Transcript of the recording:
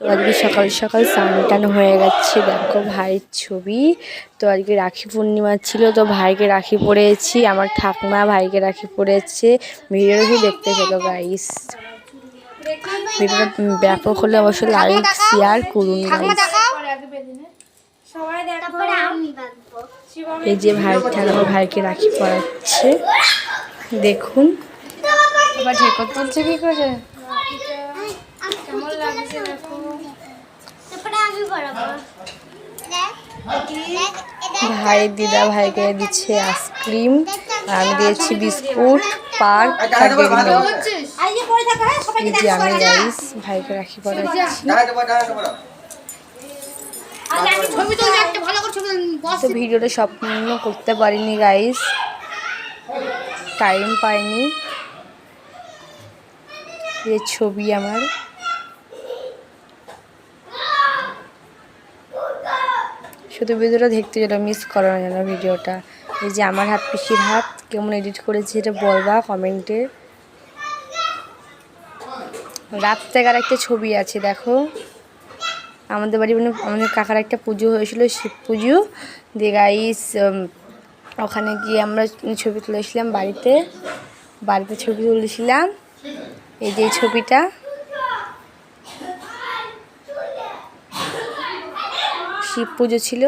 তো আজকে সকাল সকাল স্নান টান হয়ে গেছে। দেখো ভাইয়ের ছবি। তো আজকে রাখি পূর্ণিমা ছিল তো ভাইকে রাখি পরেছি। আমার ঠাকুমা ভাইকে রাখি পরেছে। ভিডিওটা দেখতে পেল গাইস ভিডিওটা ব্যাপক হলে অবশ্যই লাইক শেয়ার করুন এই যে ভাই ঠাকুমা ভাইকে রাখি পরাচ্ছে। দেখুন। ঢেকর তুলছে কি করে? কেমন লাগছে দেখো। ভাই দিদা ভাইকে দিচ্ছে আইসক্রিম আর আমি দিয়েছি বিস্কুট পার্ক আর এই যে আমি গাইস ভাইকে রাখি পরাচ্ছি তো ভিডিওটা সম্পূর্ণ করতে পারিনি গাইস টাইম পাইনি। এই ছবি আমার। শুধু ভিডিওটা দেখতে যেটা মিস করো না যেন ভিডিওটা। এই যে আমার হাত পিসির হাত, কেমন এডিট করেছে এটা বলবা কমেন্টে রাত্রেকার একটা ছবি আছে, দেখো। আমাদের বাড়ি মানে আমাদের কাকার একটা পুজো হয়েছিল, শিব পুজো। দিয়ে গাইস ওখানে গিয়ে আমরা ছবি তুলেছিলাম বাড়িতে। বাড়িতে ছবি তুলেছিলাম। এই যে ছবিটা। শিব পুজো ছিল।